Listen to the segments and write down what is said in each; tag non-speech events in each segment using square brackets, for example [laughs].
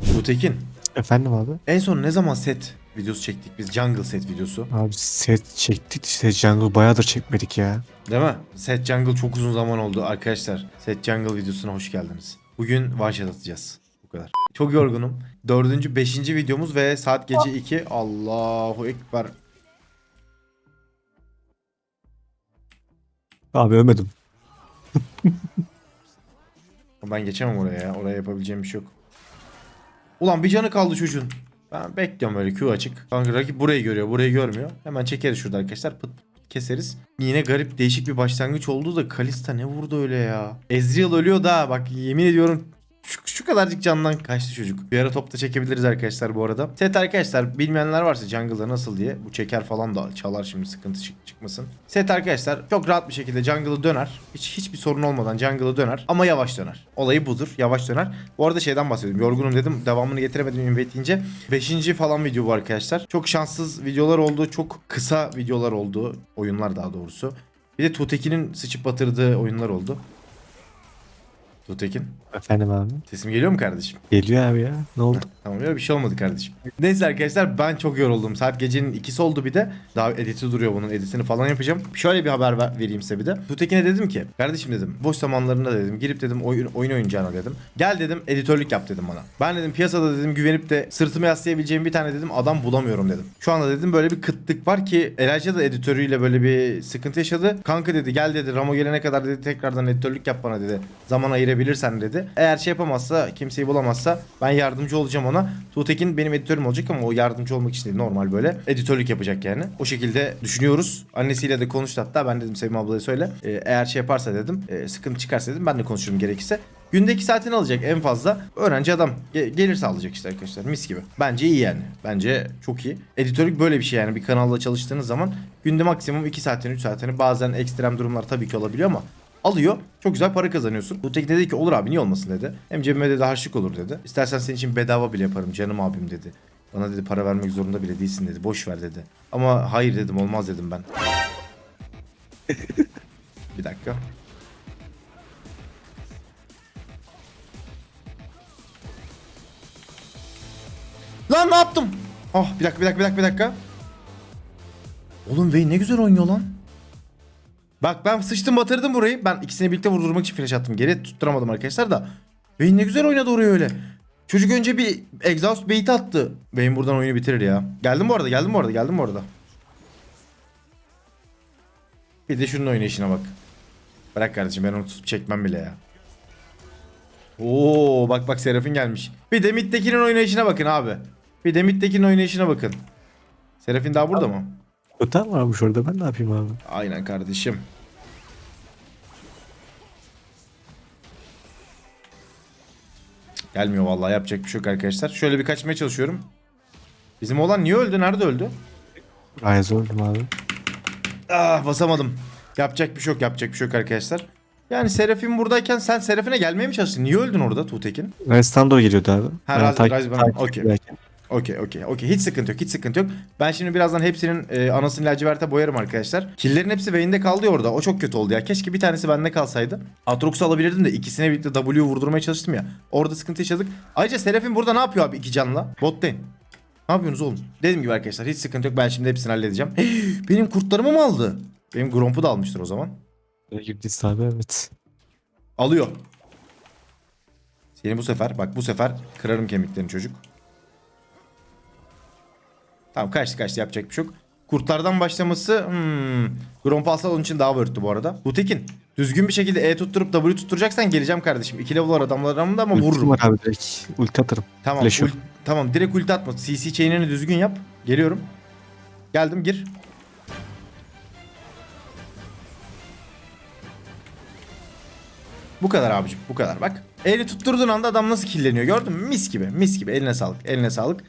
Bu Tekin. Efendim abi? En son ne zaman set videosu çektik biz? Jungle set videosu. Abi set çektik işte Jungle bayağıdır çekmedik ya. Değil mi? Set Jungle çok uzun zaman oldu arkadaşlar. Set Jungle videosuna hoş geldiniz. Bugün one shot atacağız. Bu kadar. Çok yorgunum. Dördüncü, beşinci videomuz ve saat gece 2. Allahu Ekber. Abi ölmedim. Ben geçemem oraya ya. Oraya yapabileceğim bir şey yok. Ulan bir canı kaldı çocuğun. Ben bekliyorum böyle Q açık. Kanka rakip burayı görüyor. Burayı görmüyor. Hemen çekeriz şurada arkadaşlar. Pıt keseriz. Yine garip değişik bir başlangıç oldu da Kalista ne vurdu öyle ya. Ezreal ölüyor da bak yemin ediyorum kadarcık candan kaçtı çocuk. Bir ara topta çekebiliriz arkadaşlar bu arada. Set arkadaşlar bilmeyenler varsa jungle'da nasıl diye. Bu çeker falan da çalar şimdi sıkıntı çık- çıkmasın. Set arkadaşlar çok rahat bir şekilde jungle'ı döner. Hiç hiçbir sorun olmadan jungle'ı döner. Ama yavaş döner. Olayı budur. Yavaş döner. Bu arada şeyden bahsediyorum. Yorgunum dedim. Devamını getiremedim invite deyince. Beşinci falan video bu arkadaşlar. Çok şanssız videolar oldu. Çok kısa videolar oldu. Oyunlar daha doğrusu. Bir de Tutekin'in sıçıp batırdığı oyunlar oldu. Tutekin. Efendim abi? Sesim geliyor mu kardeşim? Geliyor abi ya. Ne oldu? [laughs] Tamam ya bir şey olmadı kardeşim. Neyse arkadaşlar ben çok yoruldum. Saat gecenin ikisi oldu bir de. Daha editi duruyor bunun editini falan yapacağım. Şöyle bir haber ver- vereyim size bir de. Tutekin'e dedim ki kardeşim dedim boş zamanlarında dedim girip dedim oyun, oyun oynayacağına dedim. Gel dedim editörlük yap dedim bana. Ben dedim piyasada dedim güvenip de sırtımı yaslayabileceğim bir tane dedim adam bulamıyorum dedim. Şu anda dedim böyle bir kıtlık var ki Elijah da editörüyle böyle bir sıkıntı yaşadı. Kanka dedi gel dedi Ramo gelene kadar dedi tekrardan editörlük yap bana dedi. Zaman ayırabilirsen dedi. Eğer şey yapamazsa kimseyi bulamazsa ben yardımcı olacağım ona. Tuğtekin benim editörüm olacak ama o yardımcı olmak için değil normal böyle. Editörlük yapacak yani. O şekilde düşünüyoruz. Annesiyle de konuştu hatta ben dedim Sevim ablaya söyle. Ee, eğer şey yaparsa dedim e, sıkıntı çıkarsa dedim ben de konuşurum gerekirse. Günde 2 saatini alacak en fazla. Öğrenci adam Ge- gelir sağlayacak işte arkadaşlar mis gibi. Bence iyi yani. Bence çok iyi. Editörlük böyle bir şey yani bir kanalda çalıştığınız zaman günde maksimum 2 saatini 3 saatini bazen ekstrem durumlar tabii ki olabiliyor ama alıyor. Çok güzel para kazanıyorsun. Bu tek dedi ki olur abi niye olmasın dedi. Hem cebime dedi harçlık olur dedi. İstersen senin için bedava bile yaparım canım abim dedi. Bana dedi para vermek zorunda bile değilsin dedi. Boş ver dedi. Ama hayır dedim olmaz dedim ben. [laughs] bir dakika. Lan ne yaptım? Ah bir dakika bir dakika bir dakika bir dakika. Oğlum Vayne ne güzel oynuyor lan. Bak ben sıçtım batırdım burayı. Ben ikisini birlikte vurdurmak için flash attım. Geri tutturamadım arkadaşlar da. Vayne ne güzel oynadı orayı öyle. Çocuk önce bir exhaust bait attı. Vayne buradan oyunu bitirir ya. Geldim bu arada geldim bu arada geldim bu arada. Bir de şunun oynayışına bak. Bırak kardeşim ben onu tutup çekmem bile ya. Oo bak bak Serafin gelmiş. Bir de Mid'dekinin oynayışına bakın abi. Bir de Mid'dekinin oynayışına bakın. Serafin daha burada mı? Totem varmış orada ben ne yapayım abi? Aynen kardeşim. Gelmiyor vallahi yapacak bir şey yok arkadaşlar. Şöyle bir kaçmaya çalışıyorum. Bizim olan niye öldü? Nerede öldü? Rise öldüm abi. Ah basamadım. Yapacak bir şey yok, yapacak bir şey yok arkadaşlar. Yani Serafin buradayken sen Serafine gelmeye mi çalıştın? Niye öldün orada Tuğtekin? Doğru geliyordu abi. Ha, Ben bana- takip okey. Okey okey okey. Hiç sıkıntı yok hiç sıkıntı yok. Ben şimdi birazdan hepsinin e, anasını laciverte boyarım arkadaşlar. Killerin hepsi Vayne'de kaldı orada. O çok kötü oldu ya. Keşke bir tanesi bende kalsaydı. Atrox'u alabilirdim de ikisine birlikte W vurdurmaya çalıştım ya. Orada sıkıntı yaşadık. Ayrıca Seraphim burada ne yapıyor abi iki canla? Bot lane. Ne yapıyorsunuz oğlum? Dediğim gibi arkadaşlar hiç sıkıntı yok. Ben şimdi hepsini halledeceğim. [gasps] Benim kurtlarımı mı aldı? Benim Gromp'u da almıştır o zaman. Girdiyse abi evet. Alıyor. Seni bu sefer bak bu sefer kırarım kemiklerini çocuk. Tamam kaçtı kaçtı yapacak bir şey yok. Kurtlardan başlaması hmm. Gromp alsa onun için daha worth'tü bu arada. Butekin düzgün bir şekilde E tutturup W tutturacaksan geleceğim kardeşim. 2 level adamlarımda ama Ultim vururum. var abi direkt. Ulti atarım. Tamam ult- tamam direkt ulti atma. CC chain'ini düzgün yap. Geliyorum. Geldim gir. Bu kadar abicim bu kadar bak. Eli tutturduğun anda adam nasıl killeniyor gördün mü? Mis gibi mis gibi eline sağlık eline sağlık.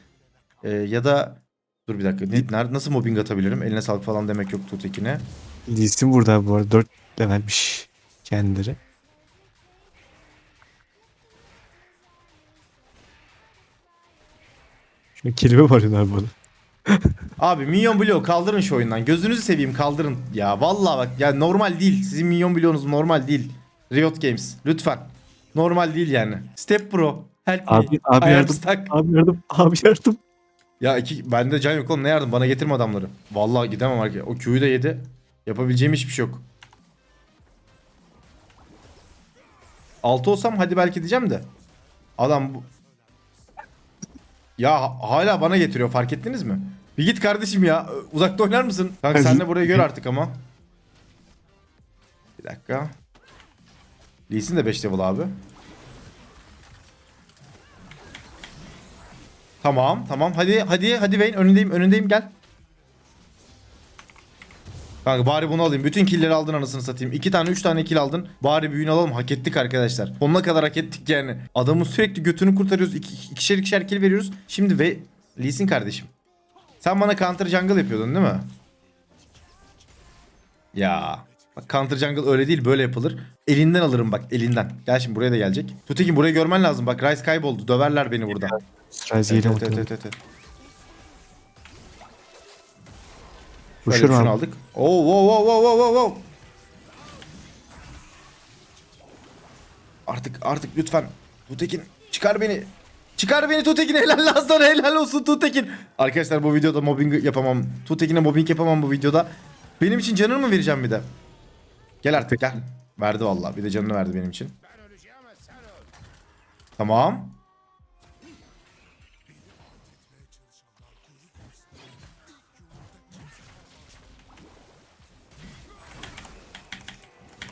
Ee, ya da dur bir dakika ne- ner- nasıl mobbing atabilirim? Eline sağlık falan demek yok Tutekin'e. Lee Sin burada abi bu arada. 4 levelmiş kendileri. Şimdi kelime var ya abi bana. [laughs] Abi minyon bloğu kaldırın şu oyundan. Gözünüzü seveyim kaldırın. Ya vallahi bak ya normal değil. Sizin minyon bloğunuz normal değil. Riot Games lütfen. Normal değil yani. Step Pro Help me. Abi, abi yardım. stuck. Abi yardım. Abi yardım. Ya iki bende can yok oğlum ne yardım bana getirme adamları. Vallahi gidemem arkadaşlar. O Q'yu da yedi. Yapabileceğim hiçbir şey yok. Altı olsam hadi belki diyeceğim de. Adam bu... Ya ha- hala bana getiriyor fark ettiniz mi? Bir git kardeşim ya. Uzakta oynar mısın? Kanka sen de burayı gör artık ama. Bir dakika. Lee Sin de 5 level abi. Tamam tamam hadi hadi hadi Vayne önündeyim önündeyim gel. Kanka bari bunu alayım. Bütün killleri aldın anasını satayım. İki tane üç tane kill aldın. Bari büyüğünü alalım. Hak ettik arkadaşlar. Sonuna kadar hak ettik yani. Adamın sürekli götünü kurtarıyoruz. İki, ikişer ikişer kill veriyoruz. Şimdi ve Lee kardeşim. Sen bana counter jungle yapıyordun değil mi? Ya. Bak counter jungle öyle değil böyle yapılır. Elinden alırım bak elinden. Gel şimdi buraya da gelecek. Tutekin burayı görmen lazım. Bak Rice kayboldu. Döverler beni burada. Sırayı Evet, yere evet, evet, evet, evet. Şunu abi. aldık. Oo, wow, wow, wow, wow, wow. Artık artık lütfen Tutekin çıkar beni. Çıkar beni Tutekin [laughs] helal Lazlar helal olsun Tutekin. Arkadaşlar bu videoda mobbing yapamam. Tutekin'e mobbing yapamam bu videoda. Benim için canını mı vereceğim bir de? Gel artık gel. Verdi vallahi bir de canını verdi benim için. Tamam.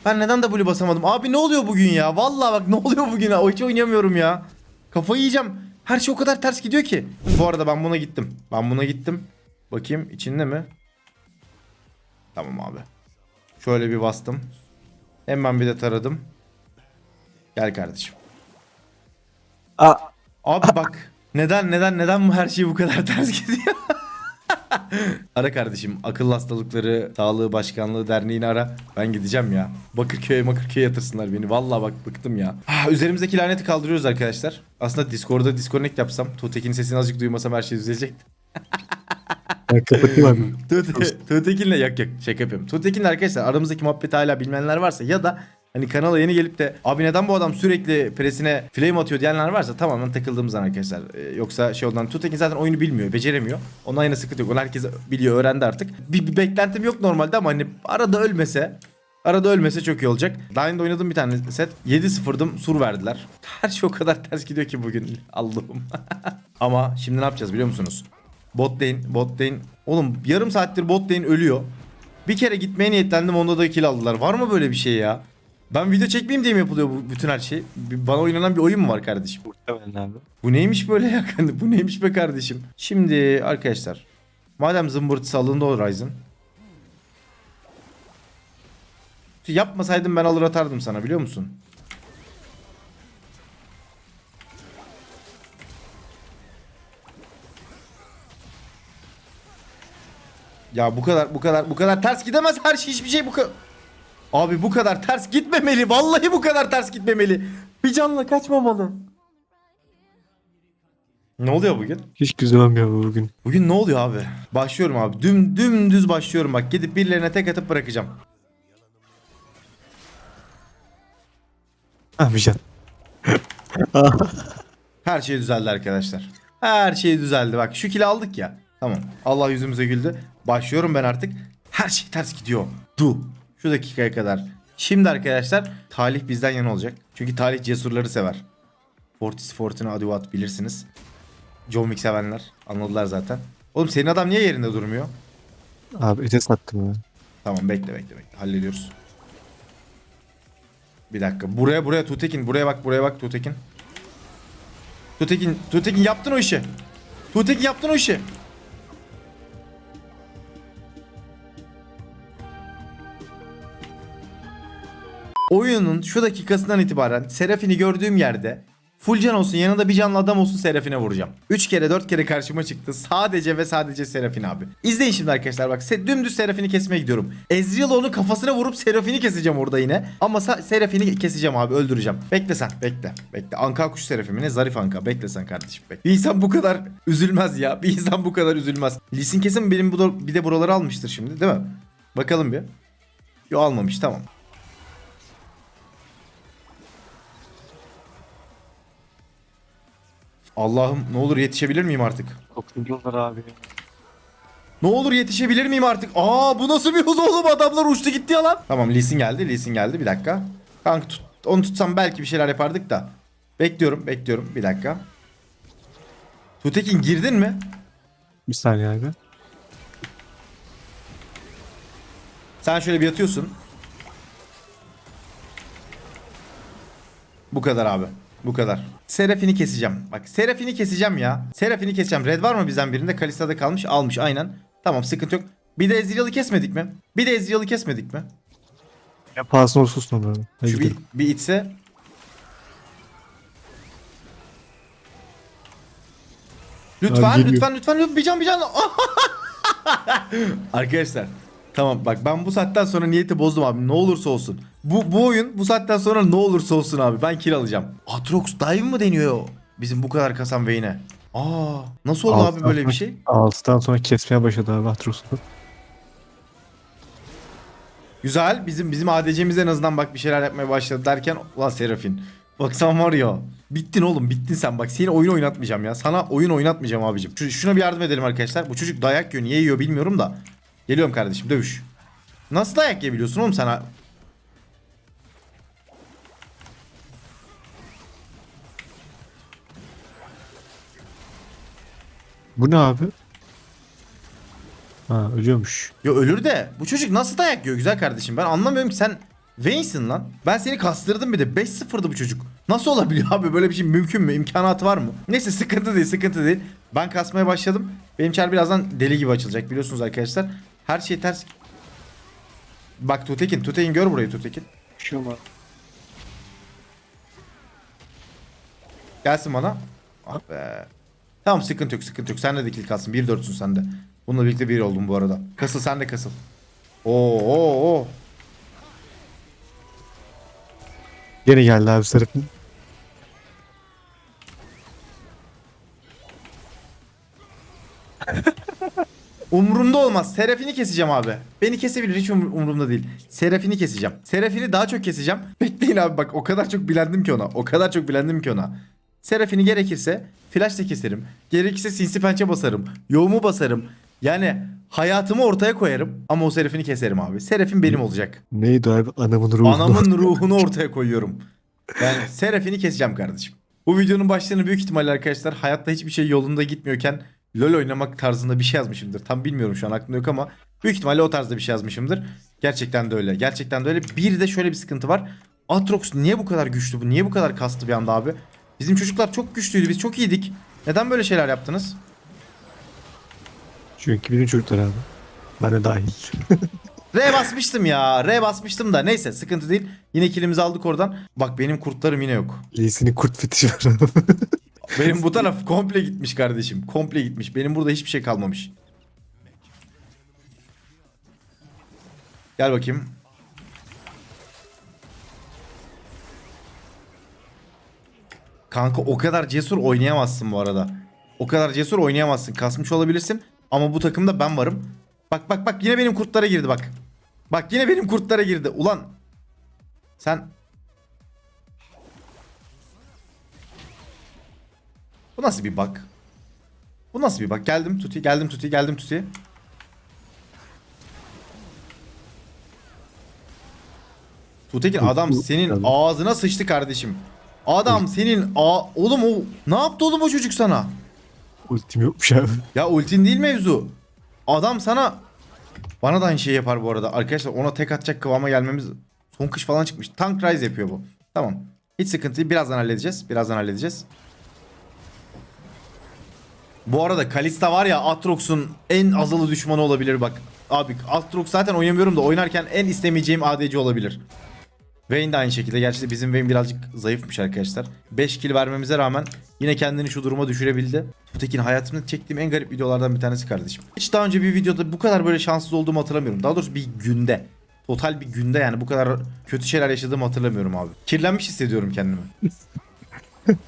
Ben neden W basamadım? Abi ne oluyor bugün ya? Vallahi bak ne oluyor bugün ya? O hiç oynayamıyorum ya. Kafayı yiyeceğim. Her şey o kadar ters gidiyor ki. Bu arada ben buna gittim. Ben buna gittim. Bakayım içinde mi? Tamam abi. Şöyle bir bastım. Hemen bir de taradım. Gel kardeşim. Aa, Abi bak. Neden neden neden bu her şey bu kadar ters gidiyor? [laughs] ara kardeşim akıl hastalıkları sağlığı başkanlığı derneğini ara. Ben gideceğim ya. Bakırköy'e Bakırköy'e yatırsınlar beni. Vallahi bak bıktım ya. Ah, üzerimizdeki laneti kaldırıyoruz arkadaşlar. Aslında Discord'da disconnect yapsam. Tuğtekin'in sesini azıcık duymasam her şey düzelecekti. Ben kapatayım abi. [laughs] Tuğte- Tuğtekin'le yok yok şaka yapıyorum. Tuğtekin'le arkadaşlar aramızdaki muhabbeti hala bilmeyenler varsa ya da hani kanala yeni gelip de abi neden bu adam sürekli presine flame atıyor diyenler varsa tamamen takıldığımızdan arkadaşlar. Ee, yoksa şey ondan Tuğtekin zaten oyunu bilmiyor, beceremiyor. Ondan yine sıkıntı yok. Onu herkes biliyor, öğrendi artık. Bir, bir beklentim yok normalde ama hani arada ölmese Arada ölmese çok iyi olacak. Daha önce oynadım bir tane set. 7-0'dım sur verdiler. [laughs] Her şey o kadar ters gidiyor ki bugün. Allah'ım. [laughs] Ama şimdi ne yapacağız biliyor musunuz? Bot lane, bot lane. Oğlum yarım saattir bot lane ölüyor. Bir kere gitmeye niyetlendim onda da kill aldılar. Var mı böyle bir şey ya? Ben video çekmeyeyim diye mi yapılıyor bu bütün her şey? Bana oynanan bir oyun mu var kardeşim? Muhtemelen abi. Bu neymiş böyle ya? [laughs] Bu neymiş be kardeşim? Şimdi arkadaşlar. Madem zımbırtısı alındı o Ryzen. Yapmasaydım ben alır atardım sana biliyor musun? Ya bu kadar bu kadar bu kadar ters gidemez her şey hiçbir şey bu kadar. Abi bu kadar ters gitmemeli. Vallahi bu kadar ters gitmemeli. Bir canla kaçmamalı. Ne oluyor bugün? Hiç güzel olmuyor bu bugün. Bugün ne oluyor abi? Başlıyorum abi. Düm dümdüz başlıyorum bak. Gidip birilerine tek atıp bırakacağım. Abi can. Her şey düzeldi arkadaşlar. Her şey düzeldi. Bak şu kili aldık ya. Tamam. Allah yüzümüze güldü. Başlıyorum ben artık. Her şey ters gidiyor. Du. Şu dakikaya kadar. Şimdi arkadaşlar talih bizden yana olacak. Çünkü talih cesurları sever. Fortis Fortuna Aduat bilirsiniz. John Wick sevenler anladılar zaten. Oğlum senin adam niye yerinde durmuyor? Abi ete sattım ya. Tamam bekle bekle bekle. Hallediyoruz. Bir dakika. Buraya buraya Tutekin. Buraya bak buraya bak Tutekin. Tutekin. Tutekin yaptın o işi. Tutekin yaptın o işi. Oyunun şu dakikasından itibaren Serafin'i gördüğüm yerde full can olsun yanında bir canlı adam olsun Serafine vuracağım. 3 kere 4 kere karşıma çıktı. Sadece ve sadece Serafin abi. İzleyin şimdi arkadaşlar bak. Dümdüz Serafin'i kesmeye gidiyorum. Ezreal onu kafasına vurup Serafin'i keseceğim orada yine. Ama Serafin'i keseceğim abi öldüreceğim. Bekle sen bekle. Bekle. Anka kuş Serafin mi ne? Zarif Anka. Bekle sen kardeşim bekle. Bir insan bu kadar üzülmez ya. Bir insan bu kadar üzülmez. Lisin kesin benim bir de buraları almıştır şimdi değil mi? Bakalım bir. Yo almamış tamam. Allah'ım ne olur yetişebilir miyim artık? Çok milyon abi. Ne olur yetişebilir miyim artık? Aa bu nasıl bir hız oğlum adamlar uçtu gitti ya lan. Tamam Lee Sin geldi Lee Sin geldi bir dakika. Kanka tut, onu tutsam belki bir şeyler yapardık da. Bekliyorum bekliyorum bir dakika. Tutekin girdin mi? Bir saniye abi. Sen şöyle bir yatıyorsun. Bu kadar abi. Bu kadar. Serafini keseceğim. Bak Serafini keseceğim ya. Serafini keseceğim. Red var mı bizden birinde? Kalista'da kalmış. Almış aynen. Tamam sıkıntı yok. Bir de Ezreal'ı kesmedik mi? Bir de Ezreal'ı kesmedik mi? Ya pahasına olsun. Hadi Şu bir, bir itse. Lütfen, lütfen, lütfen, lütfen, bir can, bir can. [laughs] Arkadaşlar, tamam bak ben bu saatten sonra niyeti bozdum abi. Ne olursa olsun. Bu bu oyun bu saatten sonra ne olursa olsun abi. Ben kill alacağım. Atrox dive mı deniyor bizim bu kadar kasan Vayne'e? Aa, nasıl oldu abi böyle bir şey? Altıdan sonra kesmeye başladı abi Atrox'u. Güzel. Bizim bizim ADC'miz en azından bak bir şeyler yapmaya başladı derken ulan Serafin. Bak sen var ya. Bittin oğlum bittin sen. Bak seni oyun oynatmayacağım ya. Sana oyun oynatmayacağım abicim. Şu- şuna bir yardım edelim arkadaşlar. Bu çocuk dayak yiyor. Niye yiyor bilmiyorum da. Geliyorum kardeşim dövüş. Nasıl dayak yiyebiliyorsun oğlum sana? Bu ne abi? Ha ölüyormuş. Ya ölür de bu çocuk nasıl dayak yiyor güzel kardeşim? Ben anlamıyorum ki sen Vayne'sin lan. Ben seni kastırdım bir de 5-0'dı bu çocuk. Nasıl olabiliyor [laughs] abi böyle bir şey mümkün mü? İmkanatı var mı? Neyse sıkıntı değil sıkıntı değil. Ben kasmaya başladım. Benim çar birazdan deli gibi açılacak biliyorsunuz arkadaşlar. Her şey ters. Bak Tutekin, Tutekin gör burayı Tutekin. Şu mu? Gelsin bana. Ah be. Tamam sıkıntı yok sıkıntı yok. Sen de dikil kalsın. 1-4'sün sen de. Bununla birlikte 1 oldum bu arada. Kasıl sen de kasıl. Oo oo oo. Yine geldi abi Serap'ın. [laughs] Umurumda olmaz. Serafini keseceğim abi. Beni kesebilir hiç umur- umurumda değil. Serafini keseceğim. Serafini daha çok keseceğim. [laughs] Bekleyin abi bak o kadar çok bilendim ki ona. O kadar çok bilendim ki ona. Serafini gerekirse flash da keserim. Gerekirse sinsi pençe basarım. Yoğumu basarım. Yani hayatımı ortaya koyarım ama o Serafini keserim abi. Serafin benim olacak. Neydi abi? Anamın ruhu. Anamın [laughs] ruhunu ortaya koyuyorum. Yani Serafini keseceğim kardeşim. Bu videonun başlığını büyük ihtimalle arkadaşlar hayatta hiçbir şey yolunda gitmiyorken LoL oynamak tarzında bir şey yazmışımdır. Tam bilmiyorum şu an aklımda yok ama büyük ihtimalle o tarzda bir şey yazmışımdır. Gerçekten de öyle. Gerçekten de öyle. Bir de şöyle bir sıkıntı var. Atrox niye bu kadar güçlü bu? Niye bu kadar kastı bir anda abi? Bizim çocuklar çok güçlüydü. Biz çok iyiydik. Neden böyle şeyler yaptınız? Çünkü bizim çocuklar abi. Ben de dahil. [laughs] R basmıştım ya. R basmıştım da. Neyse sıkıntı değil. Yine kilimizi aldık oradan. Bak benim kurtlarım yine yok. Lee'sinin kurt fetişi var abi. [laughs] Benim bu taraf komple gitmiş kardeşim. Komple gitmiş. Benim burada hiçbir şey kalmamış. Gel bakayım. Kanka o kadar cesur oynayamazsın bu arada. O kadar cesur oynayamazsın. Kasmış olabilirsin ama bu takımda ben varım. Bak bak bak yine benim kurtlara girdi bak. Bak yine benim kurtlara girdi. Ulan sen Bu nasıl bir bug? Bu nasıl bir bug? Geldim tuti, geldim tuti, geldim tuti. Tutekin adam senin ağzına sıçtı kardeşim. Adam senin a oğlum o ne yaptı oğlum o çocuk sana? Ultim yokmuş abi. Ya ultin değil mevzu. Adam sana bana da aynı şeyi yapar bu arada. Arkadaşlar ona tek atacak kıvama gelmemiz son kış falan çıkmış. Tank Rise yapıyor bu. Tamam. Hiç sıkıntı değil. Birazdan halledeceğiz. Birazdan halledeceğiz. Bu arada Kalista var ya Atrox'un en azılı düşmanı olabilir bak. Abi Atrox zaten oynamıyorum da oynarken en istemeyeceğim ADC olabilir. Vayne de aynı şekilde. Gerçi bizim Vayne birazcık zayıfmış arkadaşlar. 5 kill vermemize rağmen yine kendini şu duruma düşürebildi. Tutekin hayatımda çektiğim en garip videolardan bir tanesi kardeşim. Hiç daha önce bir videoda bu kadar böyle şanssız olduğumu hatırlamıyorum. Daha doğrusu bir günde. Total bir günde yani bu kadar kötü şeyler yaşadığımı hatırlamıyorum abi. Kirlenmiş hissediyorum kendimi. [laughs]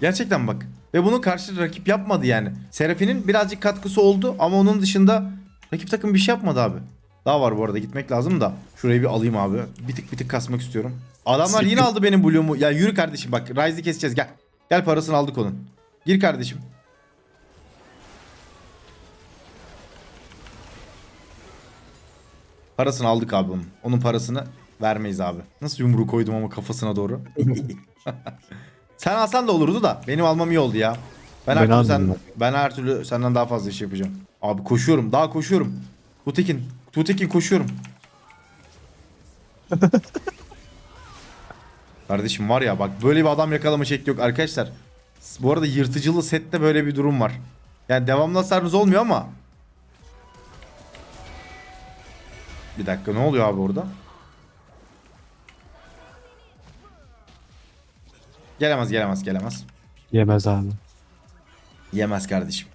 Gerçekten bak. Ve bunu karşı rakip yapmadı yani. Serafin'in birazcık katkısı oldu ama onun dışında rakip takım bir şey yapmadı abi. Daha var bu arada gitmek lazım da. Şurayı bir alayım abi. Bir tık bir tık kasmak istiyorum. Adamlar yine aldı benim Blue'umu. Ya yürü kardeşim bak Rise'i keseceğiz gel. Gel parasını aldık onun. Gir kardeşim. Parasını aldık abi onun. Onun parasını vermeyiz abi. Nasıl yumruğu koydum ama kafasına doğru. [laughs] sen alsan da olurdu da benim almam iyi oldu ya. Ben, her Ben türlü sen, ben her türlü senden daha fazla iş yapacağım. Abi koşuyorum. Daha koşuyorum. Tutekin. Tutekin koşuyorum. [laughs] Kardeşim var ya bak böyle bir adam yakalama şekli yok arkadaşlar. Bu arada yırtıcılı sette böyle bir durum var. Yani devamlı hasarınız olmuyor ama. Bir dakika ne oluyor abi orada? Gelemez gelemez gelemez. Yemez abi. Yemez kardeşim.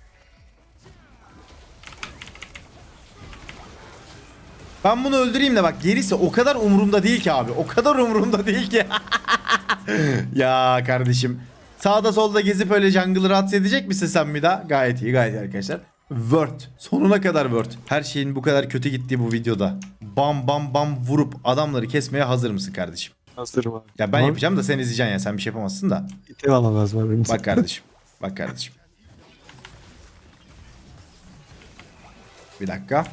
Ben bunu öldüreyim de bak gerisi o kadar umurumda değil ki abi. O kadar umurumda değil ki. [laughs] ya kardeşim. Sağda solda gezip öyle jungle'ı rahatsız edecek misin sen bir daha? Gayet iyi gayet iyi arkadaşlar. Word. Sonuna kadar Word. Her şeyin bu kadar kötü gittiği bu videoda. Bam bam bam vurup adamları kesmeye hazır mısın kardeşim? Hazırım abi. Ya ben Ama yapacağım da sen izleyeceksin ya. Sen bir şey yapamazsın da. item alamaz var benim. Bak kardeşim. Bak kardeşim. Bir dakika.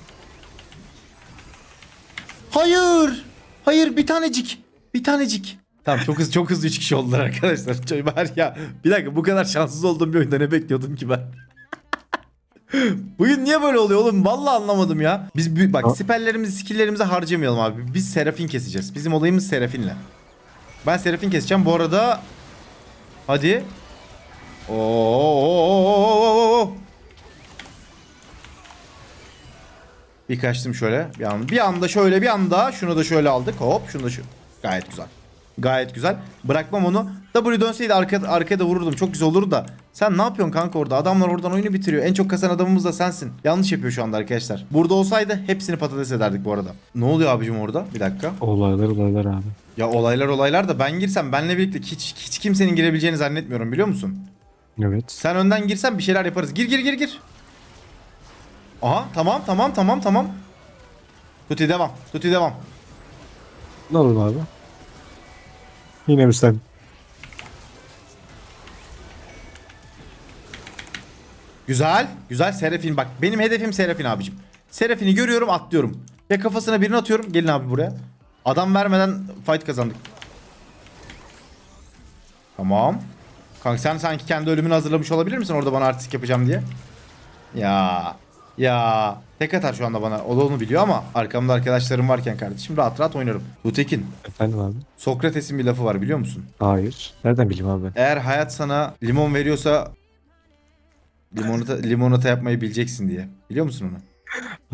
Hayır. Hayır bir tanecik. Bir tanecik. Tamam çok hızlı çok hızlı 3 kişi oldular arkadaşlar. Çok- Var ya bir dakika bu kadar şanssız olduğum bir oyunda ne bekliyordum ki ben? [laughs] Bugün niye böyle oluyor oğlum? Vallahi anlamadım ya. Biz bak siperlerimizi, skilllerimizi harcamayalım abi. Biz Serafin keseceğiz. Bizim olayımız Serafin'le. Ben Serafin keseceğim. Bu arada hadi. Oo. Bir kaçtım şöyle. Bir anda, bir anda şöyle bir anda şunu da şöyle aldık. Hop şunu da şu. Gayet güzel. Gayet güzel. Bırakmam onu. W dönseydi arka, arkaya da vururdum. Çok güzel olurdu da. Sen ne yapıyorsun kanka orada? Adamlar oradan oyunu bitiriyor. En çok kasan adamımız da sensin. Yanlış yapıyor şu anda arkadaşlar. Burada olsaydı hepsini patates ederdik bu arada. Ne oluyor abicim orada? Bir dakika. Olaylar olaylar abi. Ya olaylar olaylar da ben girsem benle birlikte hiç, hiç kimsenin girebileceğini zannetmiyorum biliyor musun? Evet. Sen önden girsen bir şeyler yaparız. Gir gir gir gir. Aha tamam tamam tamam tamam. Tuti devam. Tuti devam. Ne olur abi? Yine mi sen? Güzel. Güzel Serafin bak. Benim hedefim Serafin abicim. Serafin'i görüyorum atlıyorum. Ya kafasına birini atıyorum. Gelin abi buraya. Adam vermeden fight kazandık. Tamam. Kanka sen sanki kendi ölümünü hazırlamış olabilir misin orada bana artistik yapacağım diye? Ya. Ya. Tek atar şu anda bana. O da onu biliyor ama arkamda arkadaşlarım varken kardeşim rahat rahat oynarım. Tutekin. Efendim abi? Sokrates'in bir lafı var biliyor musun? Hayır. Nereden bileyim abi? Eğer hayat sana limon veriyorsa limonata, limonata yapmayı bileceksin diye. Biliyor musun onu?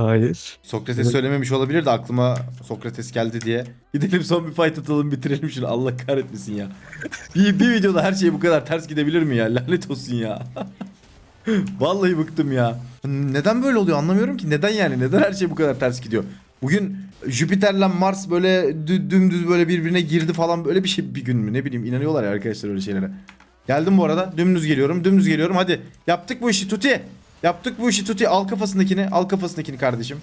Hayır. Sokrates Evet. söylememiş olabilir de aklıma Sokrates geldi diye. Gidelim son bir fight atalım bitirelim şunu. Allah kahretmesin ya. bir, bir videoda her şey bu kadar ters gidebilir mi ya? Lanet olsun ya. [laughs] Vallahi bıktım ya. Neden böyle oluyor anlamıyorum ki. Neden yani? Neden her şey bu kadar ters gidiyor? Bugün Jüpiter'le Mars böyle dü- dümdüz böyle birbirine girdi falan böyle bir şey bir gün mü ne bileyim inanıyorlar ya arkadaşlar öyle şeylere. Geldim bu arada dümdüz geliyorum dümdüz geliyorum hadi yaptık bu işi Tuti. Yaptık bu işi Tuti al kafasındakini al kafasındakini kardeşim.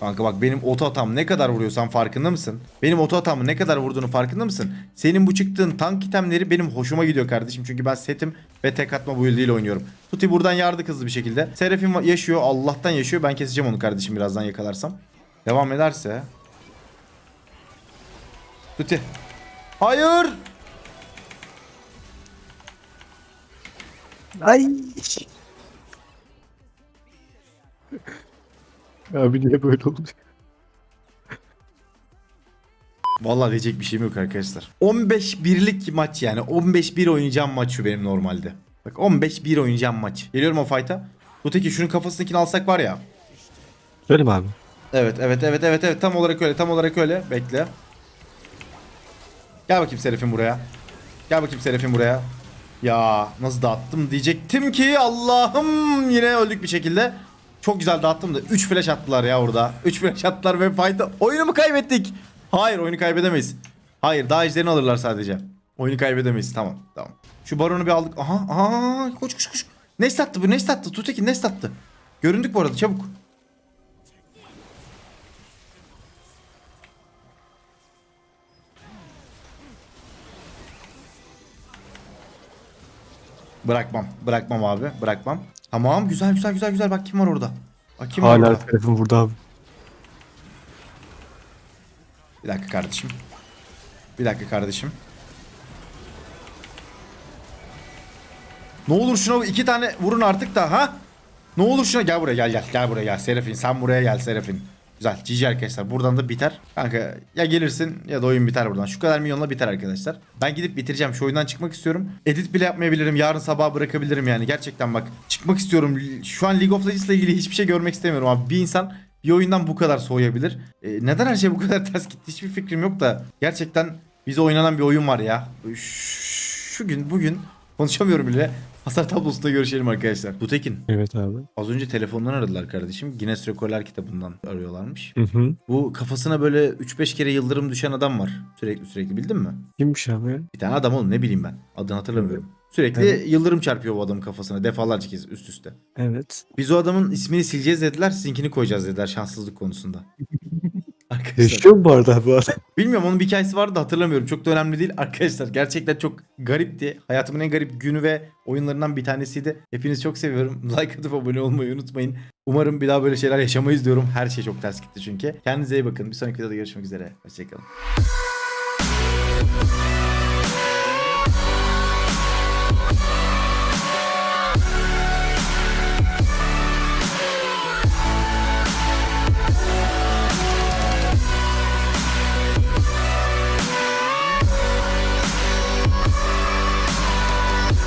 Kanka bak benim oto atam ne kadar vuruyor sen farkında mısın? Benim oto atamı ne kadar vurduğunu farkında mısın? Senin bu çıktığın tank itemleri benim hoşuma gidiyor kardeşim. Çünkü ben setim ve tek atma build ile oynuyorum. Tuti buradan yardık hızlı bir şekilde. Serafin va- yaşıyor Allah'tan yaşıyor. Ben keseceğim onu kardeşim birazdan yakalarsam. Devam ederse. Tuti. Hayır. Ay. abi niye böyle oldu? Vallahi diyecek bir şeyim yok arkadaşlar. 15 birlik maç yani. 15-1 oynayacağım maç şu benim normalde. Bak 15-1 oynayacağım maç. Geliyorum o fight'a. Öteki şunun kafasındakini alsak var ya. Öyle mi abi? Evet evet evet evet evet tam olarak öyle tam olarak öyle. Bekle. Gel bakayım Serafin buraya. Gel bakayım Serafin buraya. Ya nasıl dağıttım diyecektim ki Allah'ım yine öldük bir şekilde. Çok güzel dağıttım da 3 flash attılar ya orada. 3 flash attılar ve fight'ta oyunu mu kaybettik? Hayır oyunu kaybedemeyiz. Hayır daha ejderini alırlar sadece. Oyunu kaybedemeyiz tamam tamam. Şu baronu bir aldık. Aha aha koş koş koş. Nest attı bu nest attı. Tutekin nest attı. Göründük bu arada çabuk. Bırakmam. Bırakmam abi. Bırakmam. Tamam güzel güzel güzel güzel. Bak kim var orada. Bak kim var Hala orada. telefon burada abi. Bir dakika kardeşim. Bir dakika kardeşim. Ne olur şuna iki tane vurun artık da ha? Ne olur şuna gel buraya gel gel gel buraya gel Serafin sen buraya gel Serafin. Güzel GG arkadaşlar buradan da biter. Kanka ya gelirsin ya da oyun biter buradan. Şu kadar milyonla biter arkadaşlar. Ben gidip bitireceğim şu oyundan çıkmak istiyorum. Edit bile yapmayabilirim yarın sabah bırakabilirim yani gerçekten bak. Çıkmak istiyorum. Şu an League of Legends ile ilgili hiçbir şey görmek istemiyorum abi. Bir insan bir oyundan bu kadar soğuyabilir. E, neden her şey bu kadar [laughs] ters gitti hiçbir fikrim yok da. Gerçekten bize oynanan bir oyun var ya. Şu gün bugün konuşamıyorum bile. Hasar tablosunda görüşelim arkadaşlar. Tutekin Evet abi. az önce telefondan aradılar kardeşim. Guinness Rekorlar kitabından arıyorlarmış. Hı hı. Bu kafasına böyle 3-5 kere yıldırım düşen adam var. Sürekli sürekli bildin mi? Kimmiş abi? Bir tane adam oğlum ne bileyim ben. Adını hatırlamıyorum. Sürekli Evet. yıldırım çarpıyor bu adamın kafasına defalarca kez üst üste. Evet. Biz o adamın ismini sileceğiz dediler. Sizinkini koyacağız dediler şanssızlık konusunda. [laughs] Arkadaşlar. Yaşıyor mu bu arada bu adam? [laughs] Bilmiyorum onun bir hikayesi vardı hatırlamıyorum. Çok da önemli değil. Arkadaşlar gerçekten çok garipti. Hayatımın en garip günü ve oyunlarından bir tanesiydi. Hepinizi çok seviyorum. [laughs] Like atıp abone olmayı unutmayın. Umarım bir daha böyle şeyler yaşamayız diyorum. Her şey çok ters gitti çünkü. Kendinize iyi bakın. Bir sonraki videoda görüşmek üzere. Hoşçakalın.